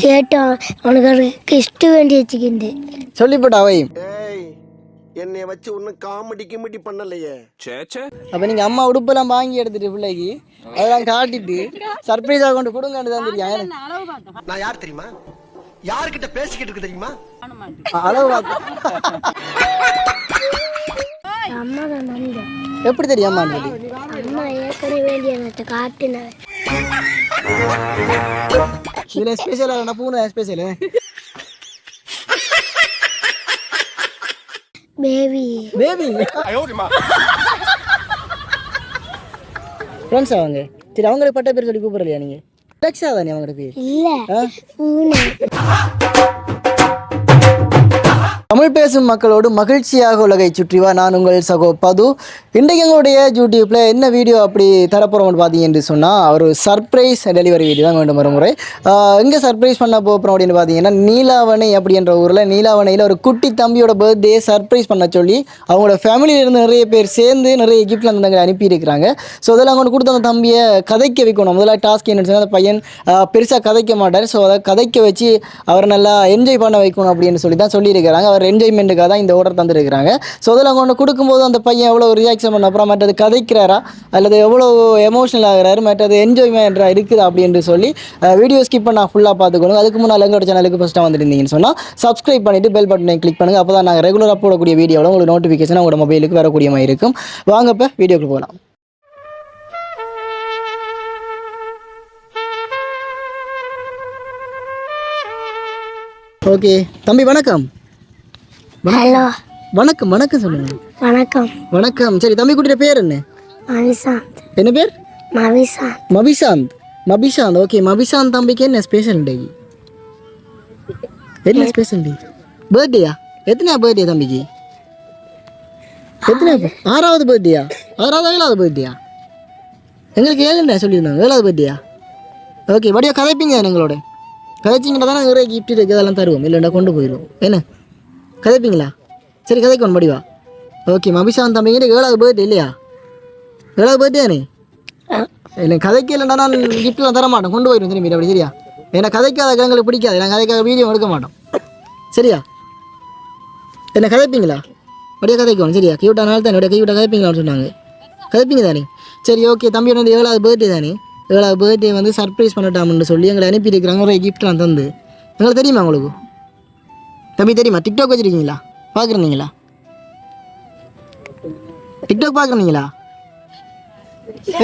கேட்டோம் உனக்கு கிஸ்ட் வேண்டி வச்சுக்கிண்டு சொல்லிப்போட்டா அவையும் ஏய் என்னைய வச்சு ஒன்னும் காமெடி கிமெடி பண்ணலையே அப்போ நீங்கள் அம்மா உடுப்பெல்லாம் வாங்கி எடுத்துட்டு பிள்ளைக்கு அதெல்லாம் காட்டிட்டு சர்ப்ரைஸாக கொண்டு கொடுங்கன்னு தான் தெரியும் எனக்கு நான் யார் தெரியுமா யார்கிட்ட பேசிக்கிட்டு இருக்கு தெரியுமா அளவு பார்த்து அம்மா எப்படி தெரியும் அம்மா ஏற்கனவே வேண்டிய காட்டினேன் இதில் ஸ்பெஷலாக என்ன பூனை ஸ்பெஷலு பேபி பேபி ஃப்ரெண்ட்ஸ் அவங்க? சரி அவங்களுக்கு பட்ட பேர் சொல்லி கூப்பிடலையா நீங்கள் டெக்ஸா தானே அவங்களோட பேர்? இல்ல. பூனை. தமிழ் பேசும் மக்களோடு மகிழ்ச்சியாக உலகை சுற்றி வா. நான் உங்கள் சகோ பது. இன்றைக்கு எங்களுடைய யூடியூப்பில் என்ன வீடியோ அப்படி தரப்போகிறோம்னு பார்த்தீங்க என்று சொன்னால் ஒரு சர்ப்ரைஸ் டெலிவரி வீடியோ தான் வேண்டும் ஒரு முறை எங்கே சர்ப்ரைஸ் பண்ண போகிறோம் அப்படின்னு பார்த்தீங்கன்னா நீலாவணை அப்படின்ற ஊரில் நீலாவணையில் ஒரு குட்டி தம்பியோட பர்த்டே சர்ப்ரைஸ் பண்ண சொல்லி அவங்களோட ஃபேமிலியிலேருந்து நிறைய பேர் சேர்ந்து நிறைய கிஃப்ட்லாம் அந்த அனுப்பியிருக்கிறாங்க. ஸோ அதெல்லாம் அவங்க கொடுத்த அந்த தம்பியை கதைக்க வைக்கணும். முதல்ல டாஸ்க் என்னன்னு சொன்னால் அந்த பையன் பெருசாக கதைக்க மாட்டார். ஸோ அதை கதைக்க வச்சு அவரை நல்லா என்ஜாய் பண்ண வைக்கணும் அப்படின்னு சொல்லி தான் சொல்லியிருக்கிறாங்க. அவர் என்ஜாய்மெண்ட்டுக்காக தான் இந்த ஆர்டர் தந்துருக்கிறாங்க. ஸோ அதில் ஒன்று கொடுக்கும்போது அந்த பையன் எவ்வளோ ரியாக்ஷன் பண்ண அப்புறம் மற்றது கதைக்கிறாரா? அல்லது எவ்வளோ எமோஷனல் ஆகிறாரு? மற்றது என்ஜாய்மெண்ட்டாக இருக்குது அப்படின்னு சொல்லி வீடியோ ஸ்கிப் பண்ணால் ஃபுல்லாக பார்த்துக்கணும் அதுக்கு முன்னால் எங்களோட சேனலுக்கு ஃபஸ்ட்டாக வந்துருந்தீங்கன்னு சொன்னால் சப்ஸ்கிரைப் பண்ணிவிட்டு பெல் பட்டனை கிளிக் பண்ணுங்கள் அப்போ தான் நாங்கள் ரெகுலராக போடக்கூடிய வீடியோவில் உங்களுக்கு நோட்டிஃபிகேஷன் உங்களோட மொபைலுக்கு வரக்கூடிய மாதிரி இருக்கும். வாங்க இப்போ வீடியோக்கு போகலாம் ஓகே தம்பி வணக்கம். ஹலோ. வணக்கம் வணக்கம் சொல்லுங்க. வணக்கம். வணக்கம். சரி தம்பி குட்டியோட பேர் என்ன? மவிசாந்த். என்ன பேர்? மவிசாந்த். மபிசாந்த் மபிசாந்த் ஓகே மபிசாந்த் தம்பிக்கு என்ன ஸ்பெஷல் டே என்ன ஸ்பெஷல் டே பர்த்டேயா எத்தனையா பர்த்டே தம்பிக்கு? எத்தனை ஆறாவது பர்த்டேயா ஆறாவது ஏழாவது பர்த்டேயா எங்களுக்கு ஏழுண்ணா சொல்லியிருந்தாங்க? ஏழாவது பர்த்டேயா ஓகே வடியா கதைப்பீங்க எங்களோட? கதைச்சிங்கன்னா தான் நிறைய கிஃப்ட் இருக்குது அதெல்லாம் தருவோம். இல்லைன்னா கொண்டு போயிடுவோம். என்ன? கதைப்பீங்களா? சரி கதைக்கணும் படிவா ஓகே மபிசாந்த் தம்பிங்கிட்ட ஏழாவது பர்த்டே இல்லையா? ஏழாவது பர்த்டே நீ இல்லை கதைக்கு இல்லைன்னா நான் கிஃப்ட்லாம் தர மாட்டேன். கொண்டு போயிடும் திரும்பி அப்படி சரியா? ஏன்னா கதைக்காத எங்களுக்கு பிடிக்காது. நான் கதைக்காக வீடியோ எடுக்க மாட்டோம். சரியா? என்ன கதைப்பீங்களா? அப்படியே கதைக்கணும் சரியா? கியூட்டானால தான். என்னுடைய கியூட்டாக கதைப்பீங்களான்னு சொன்னாங்க. கதைப்பீங்க தானே? சரி ஓகே தம்பி வந்து ஏழாவது பர்த்டே தானே? ஏழாவது பர்த்டே வந்து சர்ப்ரைஸ் பண்ணட்டாம்னு சொல்லி எங்களை அனுப்பியிருக்கிறாங்க. ஒரு கிஃப்ட்லாம் தந்து. எங்களுக்கு தெரியுமா உங்களுக்கு? தம்பி தெரியுமா? டிக்டாக் வச்சுருக்கீங்களா? பார்க்குறீங்களா? டிக்டாக் பார்க்குறீங்களா?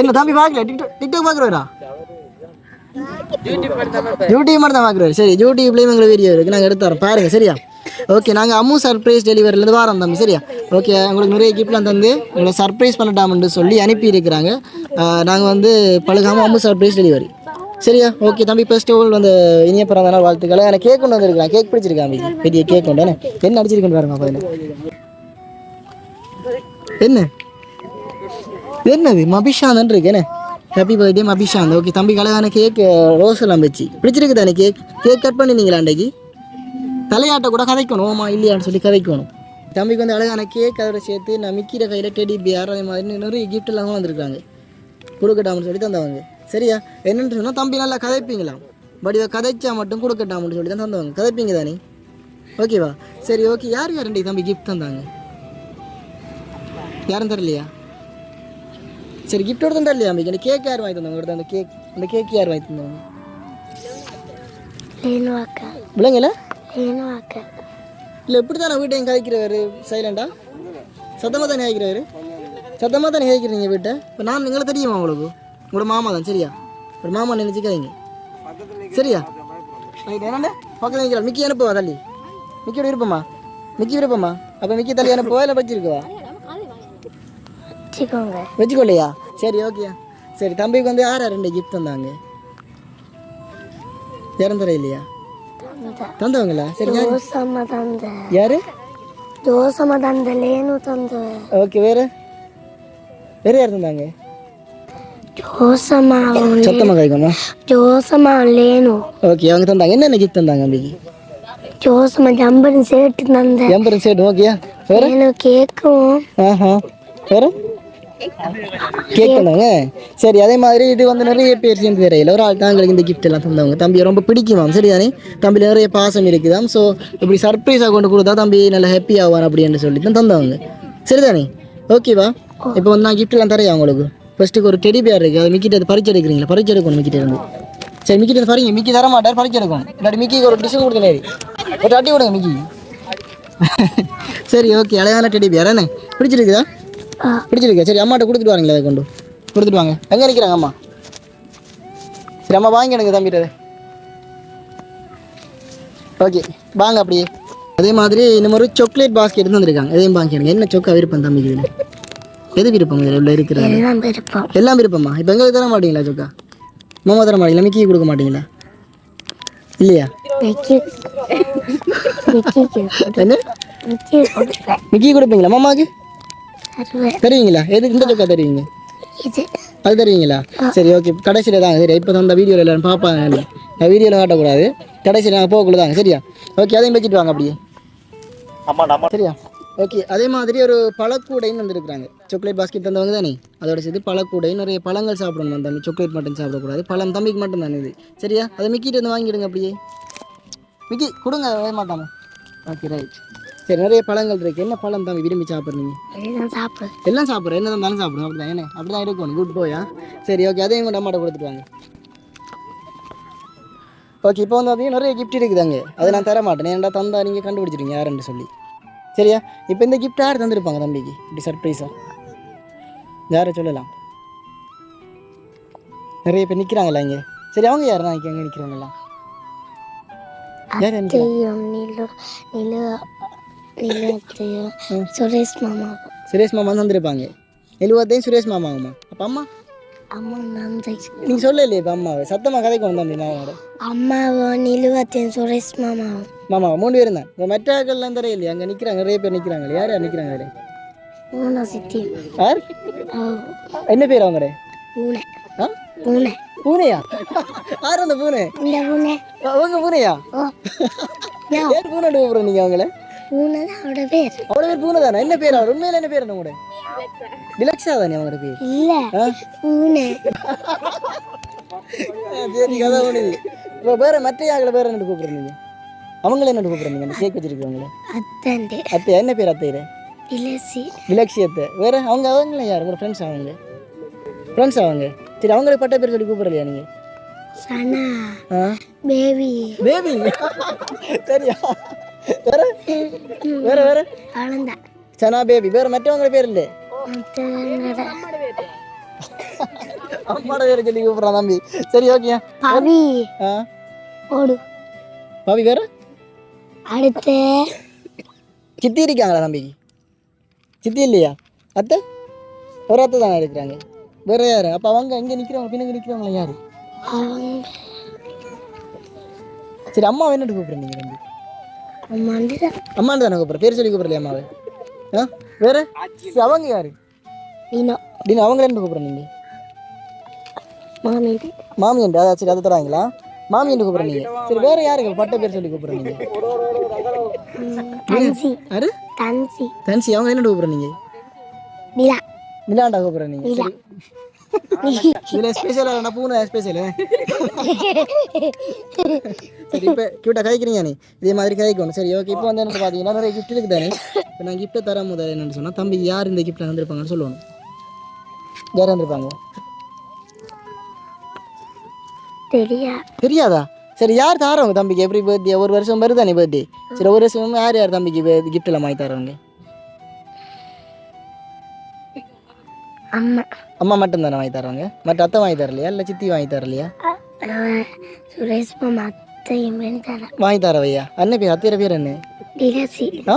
என்ன தம்பி பார்க்கல டிக்டாக் டிக்டாக் பார்க்குறவரா? யூடியூப் மட்டும் தான் பார்க்குறாரு சரி யூடியூப்லேயும் எங்களுக்கு வீடியோ இருக்குது நாங்கள் எடுத்து தரோம். பாருங்கள் சரியா? ஓகே நாங்கள் அம்மு சர்ப்ரைஸ் டெலிவரிலேருந்து வாரம் தம்பி சரியா? ஓகே உங்களுக்கு நிறைய கிஃப்ட்லாம் தந்து உங்களை சர்ப்ரைஸ் பண்ணட்டாம்னு சொல்லி அனுப்பியிருக்கிறாங்க. நாங்கள் வந்து பழகாமல் அம்மு சர்ப்ரைஸ் டெலிவரி சரியா? ஓகே தம்பி ஃபர்ஸ்ட் ஆல் வந்து இனிய பிறந்த நாள் வாழ்த்துக்களை. எனக்கு கேக் கொண்டு வந்திருக்கலாம் கேக் பிடிச்சிருக்காங்க பெரிய கேக் கொண்டு என்ன என்ன அடிச்சிருக்கேன் பாருங்க அப்போ என்ன? என்னது? மபிஷாந்தன் இருக்கு என்ன ஹாப்பி பர்த்டே மபிஷாந்த் ஓகே தம்பி கலகான கேக் ரோஸ் எல்லாம் வச்சு. பிடிச்சிருக்கு தானே கேக் கேக் கட் பண்ணிருந்தீங்களா அன்றைக்கு தலையாட்ட கூட கதைக்கணும். ஆமா இல்லையான்னு சொல்லி கதைக்கணும். தம்பிக்கு வந்து அழகான கேக் அதோட சேர்த்து நான் மிக்கிற கையில் டெடி பியார் அதே மாதிரி நிறைய கிஃப்ட் எல்லாம் வந்திருக்காங்க. கொடுக்கட்டாமன்னு சொல்லி தந்தவங்க. சரியா? என்னன்னு சொன்னால் தம்பி நல்லா கதைப்பீங்களாம் பட் இதை கதைச்சா மட்டும் கொடுக்கட்டாம்னு சொல்லி தான் தந்தவங்க. கதைப்பீங்க தானே? ஓகேவா சரி ஓகே யார் யார் ரெண்டு தம்பி கிஃப்ட் தந்தாங்க? யாரும் தரலையா சரி கிஃப்ட் எடுத்து தரலையா அம்பிக்கு அந்த கேக் யார் வாங்கி தந்தாங்க அந்த கேக் அந்த கேக் யார் வாங்கி தந்தாங்க விளங்கல இல்லை எப்படி தானே வீட்டையும் கதைக்கிறவர்? சைலண்டா சத்தமாக தானே கதைக்கிறவர் சத்தமாக தானே கதைக்கிறீங்க வீட்டை? இப்போ நான் எங்களை தெரியுமா உங்களுக்கு? உங்களோட மாமா தான் சரியா? ஒரு மாமா நினச்சிக்காதீங்க. சரியா? ரைட் என்னண்ணே? பக்கத்தில் நிற்கிறா மிக்கி அனுப்புவா தள்ளி? மிக்கியோட விருப்பமா? மிக்கி விருப்பமா? அப்போ மிக்கி தள்ளி அனுப்புவா இல்லை வச்சிருக்கவா? வச்சுக்கொள்ளையா சரி ஓகேயா சரி தம்பிக்கு வந்து யார் ரெண்டு கிஃப்ட் தந்தாங்க. இறந்துற இல்லையா? தந்த. தந்தவங்களா? சரி யார்? தோசம்மா தந்த. லேனு தந்த. ஓகே வேறு? வேறு யார் தந்தாங்க? ஜோசம்மா சத்தமாக கிடைக்குமா ஜோசம்மா லேனு ஓகே அவங்க தந்தாங்க என்னென்ன கிஃப்ட் தந்தாங்க அம்பிக்கு ஜோசம்மா ஜம்பன் சேர்த்து தந்த எம்பரம் சேட் ஓகேயா வேறு? லேனு கேக்கும். ஆஹா. வேறு? கேட்கணுங்க சரி அதே மாதிரி இது வந்து நிறைய பேர் சேர்ந்து தெரியல ஒரு ஆள் தான் எங்களுக்கு இந்த gift எல்லாம் தந்தவங்க. தம்பி ரொம்ப பிடிக்குமாம் சரிதானே? தம்பி நிறைய பாசம் இருக்குதாம் ஸோ இப்படி சர்ப்ரைஸாக கொண்டு கொடுத்தா தம்பி நல்லா ஹாப்பி ஆவான் அப்படின்னு சொல்லி தான் தந்தவங்க. சரிதானே? ஓகேவா இப்போ வந்து நான் gift எல்லாம் தரையா உங்களுக்கு? ஃபர்ஸ்ட்டுக்கு ஒரு டெடி பேர் இருக்குது அது மிக்கிட்ட பறிச்சு எடுக்கிறீங்களா? பறிச்சு எடுக்கணும் மிக்கிட்ட இருந்து. சரி மிக்கிட்ட பறிங்க மிக்கி தர மாட்டார் பறிச்சு எடுக்கணும். இல்லாட்டி மிக்கிக்கு ஒரு கொடுக்க நேரி. ஒரு அட்டி விடுங்க மிக்கி. சரி ஓகே அழகான டெடி பேர் என்ன? பிடிச்சிருக்குதா? பிடிச்சிருக்கா? சரி அம்மாட்ட கொடுத்துட்டு வாங்களே அதை கொண்டு? கொடுத்துட்டு வாங்க. எங்கே நிற்கிறாங்க அம்மா? சரி அம்மா வாங்கி எனக்கு தம்பிட்டு ஓகே வாங்க அப்படியே. அதே மாதிரி இந்த மாதிரி சாக்லேட் பாஸ்கெட் வந்திருக்காங்க. எதையும் வாங்கி எனக்கு என்ன சொக்கா விருப்பம் தம்பிக்கு எது விருப்பம் இதில் உள்ள இருக்கிறது? எல்லாம் விருப்பம். எல்லாம் விருப்பமா? இப்போ எங்களுக்கு தர மாட்டீங்களா சொக்கா மாமா தர மாட்டீங்களா? மிக்கி கொடுக்க மாட்டீங்களா? இல்லையா? மிக்கி. என்ன? கொடுப்பீங்களா மாமாக்கு தருவீங்களா? எது இந்த சொக்கா தருவீங்க? அது தருவீங்களா? சரி ஓகே கடைசியில் தாங்க சரி இப்போ அந்த வீடியோவில் எல்லாரும் பார்ப்பாங்க நான் வீடியோவில் காட்டக்கூடாது. கடைசியில் நாங்கள் போகக்குள்ள தாங்க சரியா? ஓகே அதையும் வச்சுட்டு வாங்க அப்படியே. சரியா? ஓகே அதே மாதிரி ஒரு பழக்கூடைன்னு வந்திருக்கிறாங்க. சாக்லேட் பாஸ்கெட் தந்தவங்க தானே? அதோட சேர்த்து பழக்கூடை நிறைய பழங்கள் சாப்பிடணும். வந்தாங்க சாக்லேட் மட்டும் சாப்பிடக்கூடாது. பழம் தம்பிக்கு மட்டும் தானே இது. சரியா? அதை மிக்கிட்டு வந்து வாங்கிடுங்க அப்படியே. மிக்கி கொடுங்க. வேக மாட்டாம ஓகே ரைட் சரி நிறைய பழங்கள் இருக்கு. என்ன பழம் தம்பி விரும்பி சாப்பிட்றீங்க? எல்லாம் சாப்பிடு. எல்லாம் சாப்பிட்றேன் என்ன இருந்தாலும் சாப்பிடுங்க அப்படிதான். என்ன? அப்படி தான் இருக்கணும் குட் போயா சரி ஓகே அதையும் கூட அம்மாட்ட கொடுத்துட்டு வாங்க. ஓகே இப்போ வந்து அதையும் நிறைய கிஃப்ட் இருக்குதாங்க. அதை நான் தர மாட்டேன் ஏன்டா தந்தா நீங்கள் கண்டுபிடிச்சிருங்க யாருன்னு சொல்லி. சரியா? இப்போ இந்த கிஃப்ட் யார் தந்திருப்பாங்க தம்பிக்கு? இப்படி சர்ப்ரைஸாக யாரை சொல்லலாம்? நிறைய பேர் நிற்கிறாங்களா இங்கே. சரி அவங்க யார்? நான் இங்கே நிற்கிறவங்களாம் யார் நிற்கிறாங்க சுரேஷ் மாமாவும். சுரேஷ் மாமா தந்திருப்பாங்க. எழுபத்தையும் சுரேஷ் மாமாவுமா? அப்போ அம்மா? அம்மா நந்தை நீங்கள் சொல்லலையே இப்போ அம்மாவை? சத்தமாக கதைக்கு வந்தாங்க மாமாவோட அம்மாவும் நிலுவத்தையும் சுரேஷ் மாமாவும் மாமா மூணு பேரும் தான். இப்போ மற்ற ஆக்கள்லாம் தர இல்லையா? அங்கே நிற்கிறாங்க நிறைய பேர் நிற்கிறாங்க யார் யார் நிற்கிறாங்க மூணு சித்தி. யார்? என்ன பேர் அவங்க பூனை ஆ? பூனை பூனையா யார் அந்த பூனை? இந்த பூனை அவங்க பூனையா? யார் பூனை கூப்பிட்ற நீங்கள் அவங்கள? பூனை தான் அவரோட பேர். அவ்வளோ பேர் பூனை தானே என்ன பேர் அவர்? உண்மையில என்ன பேர் என்ன கூட விலக்ஷா தானே அவங்களோட பேர்? இல்ல பூனை. சரி கதை இப்போ வேற மற்ற ஆக்களை பேர் என்ன கூப்பிட்றீங்க? அவங்கள என்ன கூப்பிட்றீங்க? அந்த கேக் வச்சிருக்கவங்கள? அத்தண்டு அத்தை என்ன பேர் அத்தையில? இலசி விலக்ஷியத்தை வேற அவங்க அவங்கள யார்? உங்களோட ஃப்ரெண்ட்ஸ் அவங்க? ஃப்ரெண்ட்ஸ் அவங்க? சரி அவங்களுக்கு பட்ட பேர் சொல்லி கூப்பிடலையா நீங்கள் சனா. பேபி. பேபி? சரியா வேற? வேற வேற? அவ்வளோந்தா சனா பேபி வேற மற்றவங்க பேர் இல்லை? மற்றவங்களோட. அம்மாட பேர் சொல்லி கூப்பிட்றான் தம்பி. சரி ஓகே. பவி. ஆ? ஓடு. பாவி வேற? அடுத்து. சித்தி இருக்காங்களா தம்பிக்கு சித்தி இல்லையா? அத்தை? ஒரு அத்தை தானே இருக்கிறாங்க. வேற யாரு? அப்போ அவங்க இங்கே நிற்கிறவங்க பின்னாடி நிற்கிறவங்களா யாரு? சரி அம்மா என்னட்டு கூப்பிட்றீங்க தம்பி? அம்மான்னு தானே கூப்பிட்ற பேர் சொல்லி கூப்பிட்றலையா அம்மாவை. ஆ? வேற? சரி, அவங்க யாரு? நீனோ. அப்படின்னு அவங்க என்ன கூப்பிட்றீங்க மாமிடி மாமி என்று அதான் சரி அதை தராங்களா? மாமி என்று கூப்பிட்றீங்க சரி வேற யாருக்கு பட்ட பேர் சொல்லி கூப்பிட்றீங்க தன்சி. யாரு? தன்சி. தன்சி அவங்க என்ன கூப்பிட்றீங்க நிலா. மிலாண்டா கூப்பிட்றீங்க நிலா. இதில் ஸ்பெஷலாக என்ன பூனை ஸ்பெஷலு சரி இப்போ கியூட்டாக கதைக்கிறீங்க நீ. இதே மாதிரி கதைக்கணும் சரி ஓகே இப்போ வந்து என்ன பார்த்தீங்கன்னா நிறைய கிஃப்ட் இருக்குது தானே? இப்போ நான் கிஃப்ட்டை தர முதல் என்னன்னு சொன்னால் தம்பி யார் இந்த கிஃப்ட்டில் வந்திருப்பாங்கன்னு சொல்லுவாங்க யார் வந்திருப்பாங்க தெரியா. தெரியாதா? சரி யார் தாரவங்க தம்பிக்கு? எப்படி பர்த்டே ஒரு வருஷம் வருதானே பர்த்டே சரி ஒரு வருஷம் யார் யார் தம்பிக்கு கிஃப்ட் எல்லாம் வாங்கி தரவங்க அம்மா. அம்மா மட்டும் தானே வாங்கி தரவங்க மற்ற அத்தை வாங்கி தரலையா? இல்லை சித்தி வாங்கி தரலையா? சுரேஷ் மாமா அத்தையும் வாங்கி தரவையா? அண்ணன் பேர் அத்தையோட பேர் என்ன? டிலசி ஆ?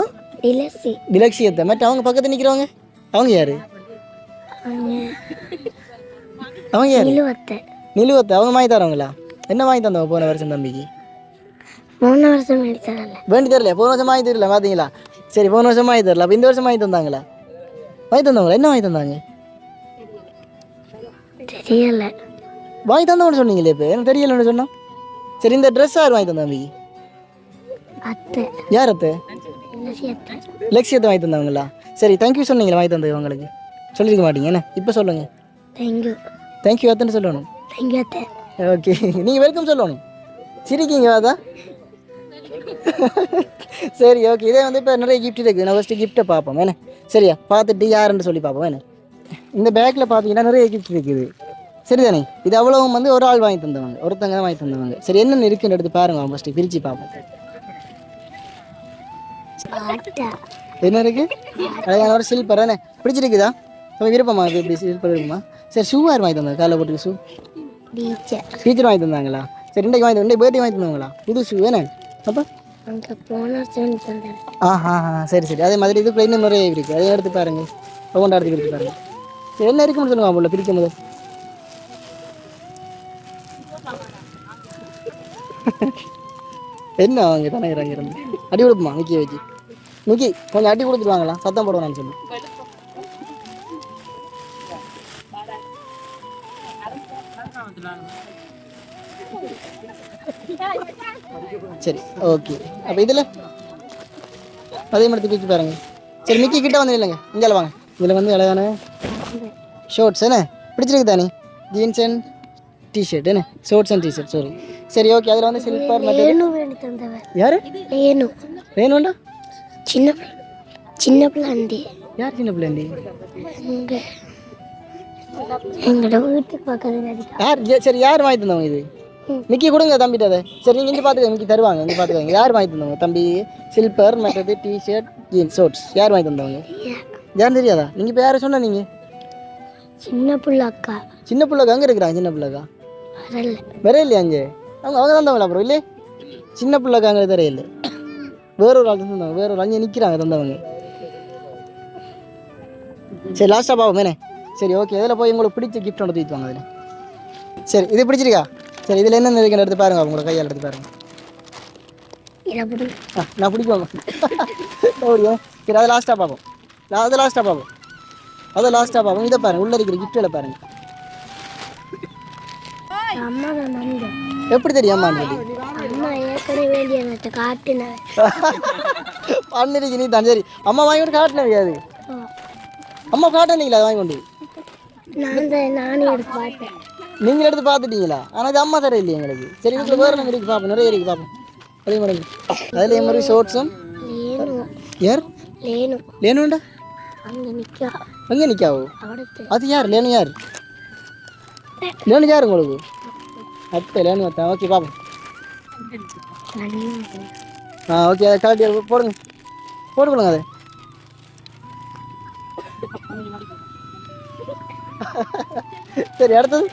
டிலக்ஷியத்தை மற்ற அவங்க பக்கத்தில் நிற்கிறவங்க அவங்க யாரு? அவங்க யாரு? நிலுவத்தை நிலுவத்தை அவங்க வாங்கி தரவங்களா? என்ன வாங்கி தந்தவங்க போன வருஷம் தம்பிக்கு? மூணு வருஷம் தரல. வேண்டி தரல போன வருஷம் வாங்கி தரல பார்த்தீங்களா சரி போன வருஷம் வாங்கி தரல. அப்போ இந்த வருஷம் வாங்கி தந்தாங்களா? வாங்கி தந்தவங்களா? என்ன வாங்கி தந்தாங்க? தெரியல வாங்கி தந்தவங்க சொன்னீங்களே இப்போ? எனக்கு தெரியலன்னு சொன்னா? சரி இந்த ட்ரெஸ் யார் வாங்கி தந்தா தம்பிக்கு அத்தை. யார் அத்தை? லட்சியத்தை வாங்கி தந்தவங்களா சரி தேங்க்யூ சொன்னீங்களா வாங்கி தந்தது உங்களுக்கு. சொல்லியிருக்க மாட்டீங்க என்ன? இப்போ சொல்லுங்கள் தேங்க்யூ தேங்க்யூ அத்தனை சொல்லணும். தேங்க்யூ அத்தை. ஓகே நீங்கள் வெல்கம் சொல்லணும். சிரிக்கீங்க அதான் சரி ஓகே இதே வந்து இப்போ நிறைய கிஃப்ட் இருக்குது. நான் ஃபஸ்ட்டு கிஃப்ட்டை பார்ப்போம் என்ன? சரியா? பார்த்துட்டு யாருன்னு சொல்லி பார்ப்போம் என்ன? இந்த பேக்கில் பார்த்தீங்கன்னா நிறைய கிஃப்ட் இருக்குது. சரிதானே? இது அவ்வளவும் வந்து ஒரு ஆள் வாங்கி தந்தவங்க ஒருத்தங்க தான் வாங்கி தந்தவங்க. சரி என்னென்ன இருக்குன்னு எடுத்து பாருங்க ஃபஸ்ட்டு பிரித்து பார்ப்போம். என்ன இருக்கு? அழகான ஒரு சில்பர் என்ன? பிடிச்சிருக்குதா? நம்ம விருப்பமா இது இப்படி சில்பர் இருக்குமா? சரி ஷூ யார் வாங்கி தந்தாங்க காலைல போட்டு ஷூ டீச்சர். வாங்கி தந்தாங்களா? சரி இன்றைக்கு வாங்கி இன்றைக்கு பேர்டே வாங்கி தந்தாங்களா புது ஷூ என்ன? அப்போ? ஆஹா சரி சரி. அதே மாதிரி இதுக்குள்ள இன்னும் நிறைய இருக்குது அதை எடுத்து பாருங்க. ஒவ்வொன்றா எடுத்து பிரித்து பாருங்க. சரி, என்ன இருக்குன்னு சொல்லுங்க போல பிரிக்கும் போது. என்ன அவங்க தானே இறங்கி இருந்து அடி கொடுப்போமா நிக்கி வச்சு. நிக்கி கொஞ்சம் அடி கொடுத்துருவாங்களா? சத்தம் போடுவான்னு சொல்லு சரி ஓகே. அப்போ இதில்? அதே மாதிரி தூக்கி பாருங்க. சரி மிக்கி கிட்ட வந்து இல்லைங்க இங்கே வாங்க. இதில் வந்து அழகான ஷோர்ட்ஸ் என்ன? பிடிச்சிருக்கு தானே ஜீன்ஸ் அண்ட் டிஷர்ட் என்ன? ஷோர்ட்ஸ் அண்ட் டிஷர்ட் சாரி சரி ஓகே அதில் வந்து சில்பர் வேணு வேண்டி தந்தவன் யார்? வேணு வேணும்டா சின்ன பிள்ளை- சின்ன பிள்ளாண்டி. யார் சின்ன பிள்ளைண்டி? எங்களோட வீட்டுக்கு பக்கத்தில் யார் சரி யார் வாங்கி தந்தவங்க இது? மிக்கி கொடுங்க தம்பிட்ட அதை. சரி நீங்கள் இங்கே பார்த்துக்க மிக்கி தருவாங்க இங்கே பார்த்துக்கோங்க யார் வாங்கி தந்தவங்க? தம்பி சில்பர் மற்றது டிஷர்ட் ஜீன்ஸ் ஷோர்ட்ஸ் யார் வாங்கி தந்தவங்க? யாரும் தெரியாதா? நீங்கள் இப்போ யாரை சொன்ன நீங்கள் சின்ன பிள்ளை அக்கா. சின்ன பிள்ளைக்கு அங்கே இருக்கிறாங்க சின்ன பிள்ளைக்கா? வரல. வேற இல்லையா அங்கே? அவங்க அவங்க தந்தவங்களா அப்புறம் இல்லையே? சின்ன பிள்ளைக்கு அங்கே தெரிய இல்லை. வேற ஒரு ஆள் தந்தவங்க. வேற ஒரு அங்கே நிற்கிறாங்க தந்தவங்க. சரி லாஸ்ட்டாக பாப்போம் மேனே சரி ஓகே இதில் போய் உங்களுக்கு பிடிச்ச கிஃப்ட் ஒன்று தூக்கிட்டு வாங்க அதில். சரி இது பிடிச்சிருக்கா? சரி இதில் என்னென்ன இருக்குன்னு எடுத்து பாருங்க உங்களோட கையால் எடுத்து பாருங்க. இதை பிடி. ஆ நான் பிடிக்குவாங்க அப்படியா? சரி அதை லாஸ்ட்டாக பார்ப்போம் நான் அதை லாஸ்ட்டாக பார்ப்போம் அதை லாஸ்ட்டாக பார்ப்போம் இதை பாருங்க உள்ளே இருக்கிற கிஃப்ட்டில் பாருங்க. அம்மா தான் நந்தேன் எப்படி தெரியாமா பண்ணிருக்கு நீ தான் சரி. அம்மா வாங்கி கொண்டு காட்டினவே அது அம்மா காட்டினீங்களா வாங்கி கொண்டு? நீங்கள் எடுத்து பார்த்துட்டீங்களா? ஆனால் இது அம்மா தர இல்லையா எங்களுக்கு. சரி இதுக்கு வேறு நம்ம இருக்கு பார்ப்போம். நிறைய இருக்கு பார்ப்போம். அதே மாதிரி அதில் என் மாதிரி ஷோர்ட்ஸும் லேனு. யார்? லேனு. லேனுண்டா? அங்கே நிற்கா எங்கே நிற்காவோ அது யார்? லேனு யார்? லேனு யார் உங்களுக்கு? அத்தை லேனு அத்தை ஓகே பாப்போம் ஆ ஓகே அதை கலட்டி போடுங்க போட்டு கொடுங்க அதை சரி அடுத்தது.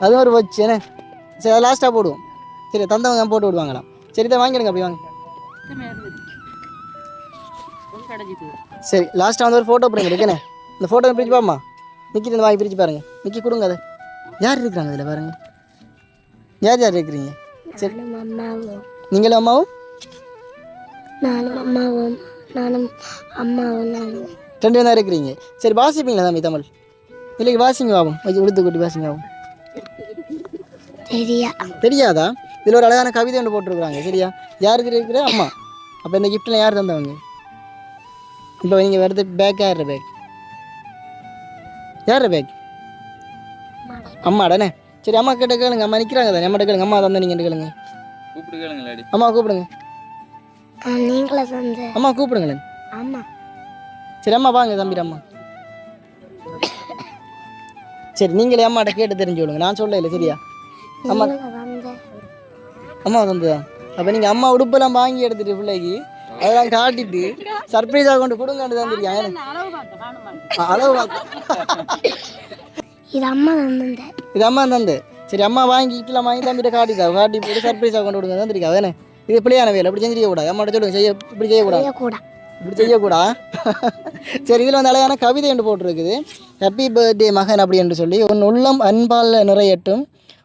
அது ஒரு வச்சு என்ன சரி அதை லாஸ்ட்டாக போடுவோம் சரி தந்தவங்க போட்டு விடுவாங்களாம் சரி இதை வாங்கிடுங்க அப்படி வாங்க சரி லாஸ்ட்டாக வந்து ஒரு ஃபோட்டோ பிடிங்க இருக்கேனே இந்த ஃபோட்டோ பிரிச்சு பாம்மா நிக்கி இந்த வாங்கி பிரிச்சு பாருங்க நிக்கி கொடுங்க அதை யார் இருக்கிறாங்க இதில் பாருங்க? யார் யார் இருக்கிறீங்க? சரி. அம்மாவும். நீங்களும் அம்மாவும்? நானும் அம்மாவும். நானும் அம்மாவும் நானும். ரெண்டு பேரும் தான் இருக்கிறீங்க. சரி வாசிப்பீங்களா தம்பி தமிழ்? இல்லை வாசிங்க ஆகும் வச்சு உடுத்து கொட்டி வாசிங்க ஆகும் தெரியா. தெரியாதா? இதில் ஒரு அழகான கவிதை ஒன்று போட்டிருக்கிறாங்க. சரியா? யாருக்கு இருக்கிற அம்மா? அப்போ இந்த கிஃப்ட்லாம் யார் தந்தவங்க? இப்போ நீங்கள் வருது பேக் யார் பேக் யார் பேக் அம்மாடானே சரி அம்மா கிட்ட கேளுங்க. அம்மா நிற்கிறாங்க தானே. அம்மாட்ட கேளுங்க. அம்மா தந்தா நீங்கள் கேளுங்க. கூப்பிட்டு கேளுங்களேடி அம்மா கூப்பிடுங்க. நீங்களே தந்த அம்மா கூப்பிடுங்களேன் அம்மா சரி அம்மா வாங்க தம்பி அம்மா. சரி நீங்களே அம்மாட்ட கேட்டு தெரிஞ்சு விடுங்க. நான் சொல்ல இல்லை சரியா? அம்மா அம்மா தந்ததா அப்போ நீங்கள் அம்மா உடுப்பெல்லாம் வாங்கி எடுத்துட்டு பிள்ளைக்கு அதெல்லாம் காட்டிட்டு சர்ப்ரைஸாக கொண்டு கொடுங்கன்னு தான் தெரியும். அளவு பார்த்து இது அம்மா தந்த இது அம்மா தந்து சரி அம்மா வாங்கிட்டுலாம் வாங்கி தம்பிட்ட காட்டிட்டா காட்டி போட்டு சர்ப்ரைஸாக கொண்டு கொடுங்க தான் தெரியும் அதானே? இது பிள்ளையான வேலை. அப்படி செஞ்சு செய்யக்கூடாது அம்மாட்ட சொல்லுங்க செய்ய இப்படி செய்யக்கூடாது கூட இப்படி செய்யக்கூடா? சரி இதில் வந்து அழகான கவிதை என்று போட்டிருக்குது. ஹாப்பி பர்த்டே மகன் அப்படி என்று சொல்லி உன் உள்ளம் அன்பால் நிறையட்டும்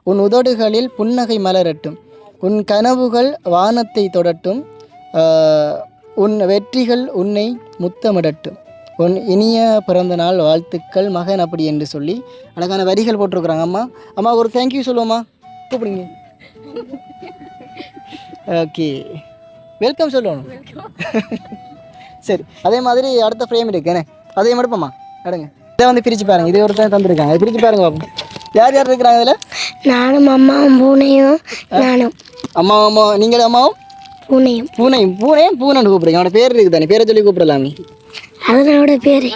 உன் உதடுகளில் புன்னகை மலரட்டும் உன் கனவுகள் வானத்தை தொடட்டும் உன் வெற்றிகள் உன்னை முத்தமிடட்டும். உன் இனிய பிறந்த நாள் வாழ்த்துக்கள் மகன் அப்படி என்று சொல்லி அழகான வரிகள் போட்டிருக்கிறாங்க அம்மா. அம்மா ஒரு தேங்க்யூ சொல்லுவோம்மா. கூப்பிடுங்க. ஓகே வெல்கம் சொல்லணும். சரி அதே மாதிரி அடுத்த ஃப்ரேம் இருக்குண்ணே அதையும் எடுப்போம்மா. எடுங்க. இதை வந்து பிரித்து பாருங்க. இது ஒருத்தன் தந்திருக்காங்க. பிரித்து பாருங்க பாப்போம். யார் யார் இருக்கிறாங்க இதில்? நானும் அம்மாவும் பூனையும் நானும். அம்மா அம்மா நீங்களும் அம்மாவும்? பூனையும். பூனையும். பூனையும் பூனைன்னு கூப்பிடுங்க. அவனோட பேர் இருக்குது தானே பேரை சொல்லி கூப்பிடலாமே. அதனோட பேரு.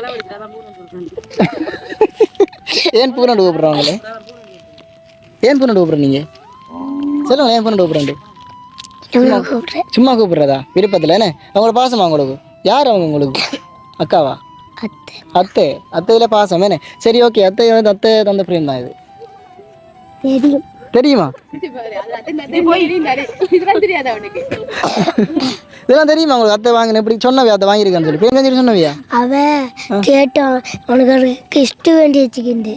ஏன் பூனைண்டு கூப்பிட்றவங்களே ஏன் பூனைண்டு கூப்பிட்ற நீங்கள் சொல்லுங்க ஏன் பூனைண்டு கூப்பிட்றேன் சும்மா கூப்பிட்றதா? விருப்பத்தில் என்ன? அவங்களோட பாசமா உங்களுக்கு? யார் அவங்க உங்களுக்கு? அக்காவா? அத்தை. அத்தை. அத்தையில பாசம் என்ன? சரி ஓகே அத்தை வந்து அத்தை தந்த பிரேம் தான் இது. தெரியும். தெரியுமா? இதெல்லாம் தெரியுமா உங்களுக்கு அத்தை வாங்கின? இப்படி சொன்னவியா? அத்தை வாங்கியிருக்கான்னு சொல்லி. பேர் சொல்லி சொன்னவியா? அவ கேட்டோம் உனக்கு கிஸ்ட் வேண்டி வச்சுக்கிண்டு.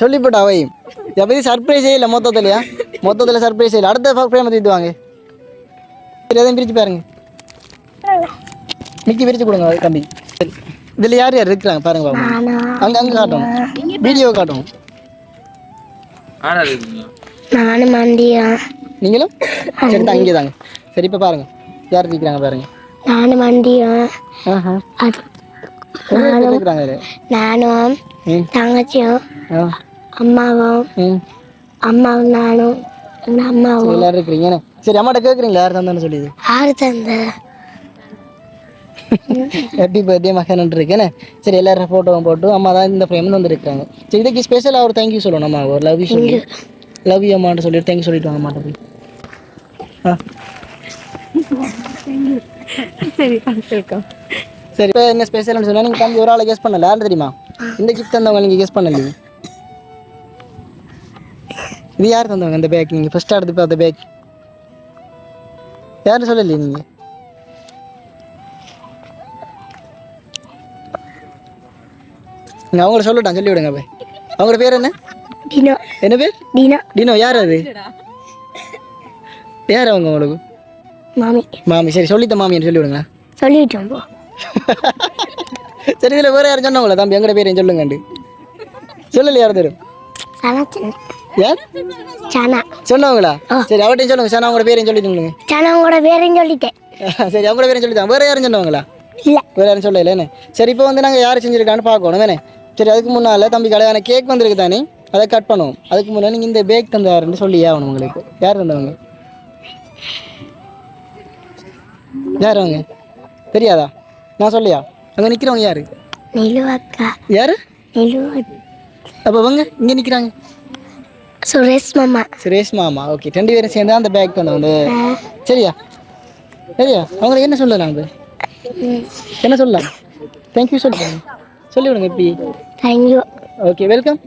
சொல்லிப்பட்டா அவையும் எப்படி சர்ப்ரைஸே இல்லை மொத்தத்துலையா. மொத்தத்தில் சர்ப்ரைஸே இல்லை. அடுத்த பிரேம தீட்டு வாங்க. சரி எதையும் பிரித்து பாருங்க. மிக்கி பிரித்து கொடுங்க தம்பி. சரி இதில் யார் யார் இருக்கிறாங்க? பாருங்க நானா? அங்கே அங்கே காட்டணும். வீடியோ காட்டணும். நானும் மண்டியா நீங்களும்? சரி இங்கே தாங்க சரி இப்போ பாருங்க. யார் இருக்கிறாங்க பாருங்க. நானும் ஆஹா. அது. நானும் தங்கச்சியும் அம்மாவும் அம்மாவும் நானும் அம்மாவும். எல்லாரும் இருக்கிறீங்க? சரி அம்மாட்ட கேட்குறீங்களா யார் தந்தான்னு சொல்லிது ஆறு தந்த? ஹாப்பி பர்த்டே மகன் இருக்கேன்னு சரி எல்லாரும் ஃபோட்டோவும் போட்டு அம்மா தான் இந்த ஃப்ரேம்னு வந்துருக்காங்க. சரி இதுக்கு ஸ்பெஷலாக ஒரு தேங்க்யூ சொல்லணும் அம்மா. ஒரு லவ் யூ சொல்லி. லவ் யூ அம்மாட்ட சொல்லிட்டு தேங்க்யூ சொல்லிட்டு வாங்க அம்மாட்ட போய். ஆ. சரி இப்போ என்ன ஸ்பெஷல்னு சொன்னால் நீங்கள் தம்பி ஒரு ஆளை கெஸ் பண்ணல. யாரும் தெரியுமா? இந்த கிஃப்ட் தந்தவங்க நீங்கள் கெஸ் பண்ணலையே. இது யார் தந்தவங்க இந்த பேக் நீங்கள் ஃபஸ்ட் எடுத்து பார்த்த பேக் யாரும் சொல்லலையே நீங்கள் நீங்கள் அவங்கள சொல்லட்டான் சொல்லி விடுங்க போய். அவங்களோட பேர் என்ன? டினோ. என்ன பேர் டினோ. டினோ யார் அது? யார் அவங்க உங்களுக்கு? மாமி. மாமி சரி சொல்லித்த மாமின்னு சொல்லி விடுங்க சொல்லிட்டோம் போ. சரி இதில் வேறு யாரும் சொன்னவங்களா? தம்பி எங்கட பேரையும் சொல்லுங்கண்டு. சொல்லல யார் தரும்? சனா சின்ன. யார்? சனா. சொன்னவங்களா? சரி அவட்டையும் சொல்லுங்க. சார் அவங்களோட பேரையும் சொல்லி சொல்லுங்க சனா கூட பேரையும் சொல்லிட்டேன். சரி அவங்களோட பேரையும் சொல்லிட்டாங்க வேறு யாரும் சொன்னவங்களா? இல்லை. வேறு யாரும் சொல்லல சரி இப்போ வந்து நாங்கள் யார் செஞ்சுருக்கான்னு பார்க்கணும் வேணே சரி அதுக்கு முன்னால் தம்பி கல்யாண கேக் வந்திருக்கு தானே? அதை கட் பண்ணுவோம். அதுக்கு முன்னாடி நீங்கள் இந்த பேக் தந்தாருன்னு சொல்லி ஆகணும் உங்களுக்கு. யார் தந்தவங்க? யார் அவங்க? தெரியாதா? நான் சொல்லியா? அங்கே நிற்கிறவங்க யார்? யார்? அப்போ அவங்க இங்கே நிற்கிறாங்க சுரேஷ் மாமா. சுரேஷ் மாமா. ஓகே ரெண்டு பேரும் சேர்ந்து அந்த பேக் தந்தவங்க. சரியா? சரியா? அவங்களுக்கு என்ன சொல்லலாம் அது என்ன சொல்லலாம்? தேங்க்யூ சொல்லுங்க. சொல்லி விடுங்க எப்படி தேங்க்யூ ஓகே வெல்கம்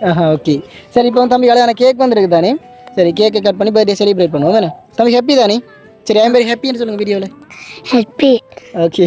ஆஹா ஓகே சரி இப்போ தம்பி கல்யாணம் கேக் வந்திருக்கு தானே? சரி கேக்கை கட் பண்ணி பர்த்டே செலிப்ரேட் பண்ணுவோம் வேணே தம்பி ஹாப்பி தானே? சரி ஐம் வெரி ஹாப்பின்னு சொல்லுங்கள் வீடியோவில் ஹாப்பி ஓகே